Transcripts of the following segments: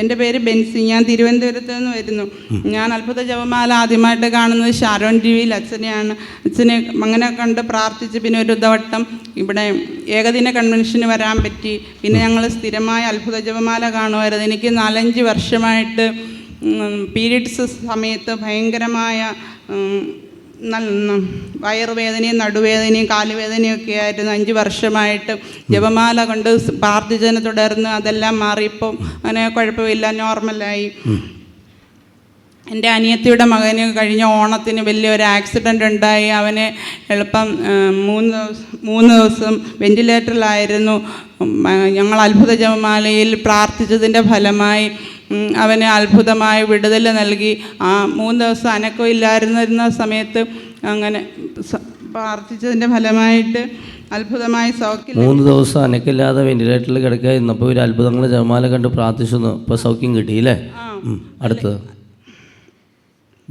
എന്റെ പേര് ബെൻസി. ഞാൻ തിരുവനന്തപുരത്ത് നിന്ന് വരുന്നു. ഞാൻ അത്ഭുത ജപമാല ആദ്യമായിട്ട് കാണുന്നത് ഷാരോൺ ടി വിയിൽ അച്ഛനെയാണ്. അച്ഛനെ അങ്ങനെ കണ്ട് പ്രാർത്ഥിച്ച് പിന്നെ ഒരു വട്ടം ഇവിടെ ഏകദിന കൺവെൻഷന് വരാൻ പറ്റി. പിന്നെ ഞങ്ങൾ സ്ഥിരമായ അത്ഭുത ജപമാല കാണുമായിരുന്നു. എനിക്ക് നാലഞ്ച് വർഷമായിട്ട് പീരീഡ്സ് സമയത്ത് ഭയങ്കരമായ വയറുവേദനയും നടുവേദനയും കാലുവേദനയും ഒക്കെ ആയിരുന്നു. അഞ്ച് വർഷമായിട്ട് ജപമാല കൊണ്ട് പ്രാർത്ഥിച്ചതിനെ തുടർന്ന് അതെല്ലാം മാറിയപ്പോൾ അങ്ങനെ കുഴപ്പമില്ല നോർമലായി. എന്റെ അനിയത്തിയുടെ മകന് കഴിഞ്ഞ ഓണത്തിന് വലിയൊരു ആക്സിഡന്റ് ഉണ്ടായി. അവന് എളുപ്പം മൂന്ന് ദിവസം മൂന്ന് ദിവസം വെന്റിലേറ്ററിലായിരുന്നു ഉം, ഞങ്ങൾ അത്ഭുത ജപമാലയിൽ പ്രാർത്ഥിച്ചതിന്റെ ഫലമായി അവന് അത്ഭുതമായ വിടുതൽ നൽകി. ആ മൂന്ന് ദിവസം അനക്കമില്ലായിരുന്നിരുന്ന സമയത്ത് അങ്ങനെ പ്രാർത്ഥിച്ചതിന്റെ ഫലമായിട്ട് അത്ഭുതമായി സൗഖ്യം മൂന്ന് ദിവസം അനക്കില്ലാതെ വെന്റിലേറ്ററിൽ കിടക്കുക ഇന്നപ്പോൾ ഒരു അത്ഭുതങ്ങൾ ജപമാല കണ്ട് പ്രാർത്ഥിച്ചു ഇപ്പോൾ സൗഖ്യം കിട്ടി അല്ലേ അടുത്തത്.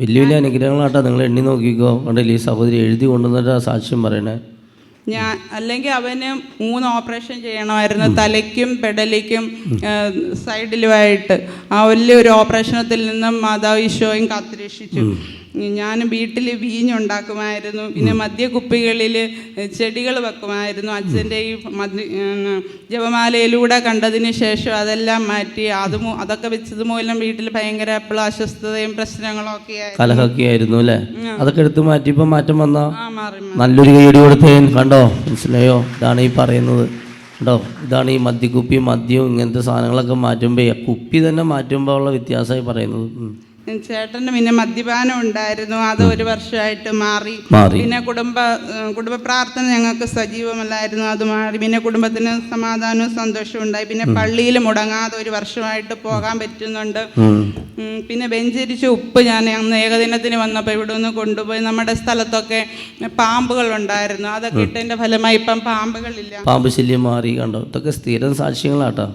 വലിയ വലിയ അനുഗ്രഹങ്ങളാട്ടോ നിങ്ങൾ എണ്ണി നോക്കിക്കോ. കണ്ടില്ലേ ഈ സഹോദരി എഴുതി കൊണ്ടുവന്നിട്ട് സാക്ഷ്യം പറയണേ. ഞാൻ അല്ലെങ്കിൽ അവന് മൂന്ന് ഓപ്പറേഷൻ ചെയ്യണമായിരുന്നു. തലയ്ക്കും പെടലിക്കും സൈഡിലുമായിട്ട്. ആ വലിയൊരു ഓപ്പറേഷനത്തിൽ നിന്നും മാതാവ് ഈശോയും കാത്തുരക്ഷിച്ചു. ഞാൻ വീട്ടിൽ വീഞ്ഞുണ്ടാക്കുമായിരുന്നു. പിന്നെ മദ്യക്കുപ്പികളിൽ ചെടികൾ വെക്കുമായിരുന്നു. അച്ഛന്റെ ഈ മദ്യ ജപമാലയിലൂടെ കണ്ടതിന് ശേഷം അതെല്ലാം മാറ്റി അത് അതൊക്കെ വെച്ചത് മൂലം വീട്ടിൽ ഭയങ്കര എപ്പോഴും അസ്വസ്ഥതയും പ്രശ്നങ്ങളും ഒക്കെ ആയിരുന്നു. കലഹൊക്കെ ആയിരുന്നു അല്ലേ? അതൊക്കെ എടുത്ത് മാറ്റിയപ്പോൾ മാറ്റം വന്നോ. നല്ലൊരു കൈയടി കൊടുത്തേൻ കണ്ടോ? മനസ്സിലായോ? ഇതാണ് ഈ പറയുന്നത്. കണ്ടോ? ഇതാണ് ഈ മദ്യക്കുപ്പി മദ്യവും ഇങ്ങനത്തെ സാധനങ്ങളൊക്കെ മാറ്റുമ്പോൾ കുപ്പി തന്നെ മാറ്റുമ്പോൾ ഉള്ള വ്യത്യാസമായി പറയുന്നത്. ചേട്ടന് പിന്നെ മദ്യപാനം ഉണ്ടായിരുന്നു. അത് ഒരു വർഷമായിട്ട് മാറി. പിന്നെ കുടുംബ കുടുംബ പ്രാർത്ഥന ഞങ്ങൾക്ക് സജീവമല്ലായിരുന്നു. അത് മാറി. പിന്നെ കുടുംബത്തിന് സമാധാനവും സന്തോഷവും ഉണ്ടായി. പിന്നെ പള്ളിയിൽ മുടങ്ങാതെ ഒരു വർഷമായിട്ട് പോകാൻ പറ്റുന്നുണ്ട്. പിന്നെ വെഞ്ചരിച്ച ഉപ്പ് ഞാൻ അന്ന് ഏകദിനത്തിന് വന്നപ്പോൾ ഇവിടെ നിന്ന് കൊണ്ടുപോയി. നമ്മുടെ സ്ഥലത്തൊക്കെ പാമ്പുകൾ ഉണ്ടായിരുന്നു. അതൊക്കെ ഇട്ടതിന്റെ ഫലമായി ഇപ്പം പാമ്പുകളില്ല. പാമ്പ് ശല്യം മാറി കണ്ടോ? ഇതൊക്കെ സ്ഥിരം സാക്ഷ്യങ്ങളാട്ടോ.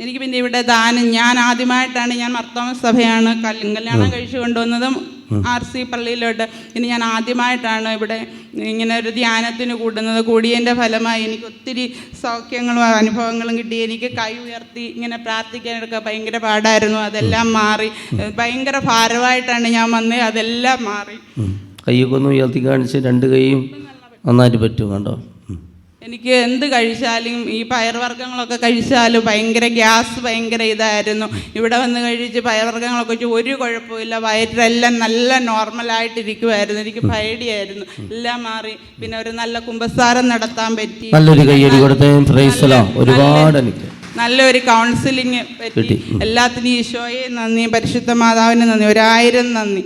എനിക്ക് പിന്നെ ഇവിടെ ദാനം ഞാൻ ആദ്യമായിട്ടാണ് ഞാൻ മർത്തോമ സഭയാണ് കല്യാണം കഴിച്ചു കൊണ്ടുവന്നതും ആർ സി പള്ളിയിലോട്ട്. ഇനി ഞാൻ ആദ്യമായിട്ടാണ് ഇവിടെ ഇങ്ങനെ ഒരു ധ്യാനത്തിന് കൂടുന്നത് കൂടിയതിന്റെ ഫലമായി എനിക്ക് ഒത്തിരി സൗഖ്യങ്ങളും അനുഭവങ്ങളും കിട്ടി. എനിക്ക് കൈ ഉയർത്തി ഇങ്ങനെ പ്രാർത്ഥിക്കാനൊക്കെ ഭയങ്കര പാടായിരുന്നു. അതെല്ലാം മാറി. ഭയങ്കര ഭാരമായിട്ടാണ് ഞാൻ വന്നത് അതെല്ലാം മാറി. കൈയൊക്കെ ഒന്ന് ഉയർത്തി കാണിച്ച് രണ്ട് കൈയും നന്നായിട്ട് പറ്റും കണ്ടോ. എനിക്ക് എന്ത് കഴിച്ചാലും ഈ പയർവർഗങ്ങളൊക്കെ കഴിച്ചാലും ഭയങ്കര ഗ്യാസ് ഭയങ്കര ഇതായിരുന്നു. ഇവിടെ വന്ന് കഴിച്ച് പയർവർഗങ്ങളൊക്കെ വെച്ച് ഒരു കുഴപ്പമില്ല വയറ്റിലെല്ലാം നല്ല നോർമലായിട്ടിരിക്കുമായിരുന്നു എനിക്ക് പേടിയായിരുന്നു. എല്ലാം മാറി. പിന്നെ ഒരു നല്ല കുമ്പസാരം നടത്താൻ പറ്റി. നല്ലൊരു കൊടുത്തേ ഒരുപാട് നല്ലൊരു കൗൺസിലിങ് പറ്റി. എല്ലാത്തിനും ഈശോയെ നന്ദി പരിശുദ്ധ മാതാവിന് നന്ദി. ഒരായിരം നന്ദി.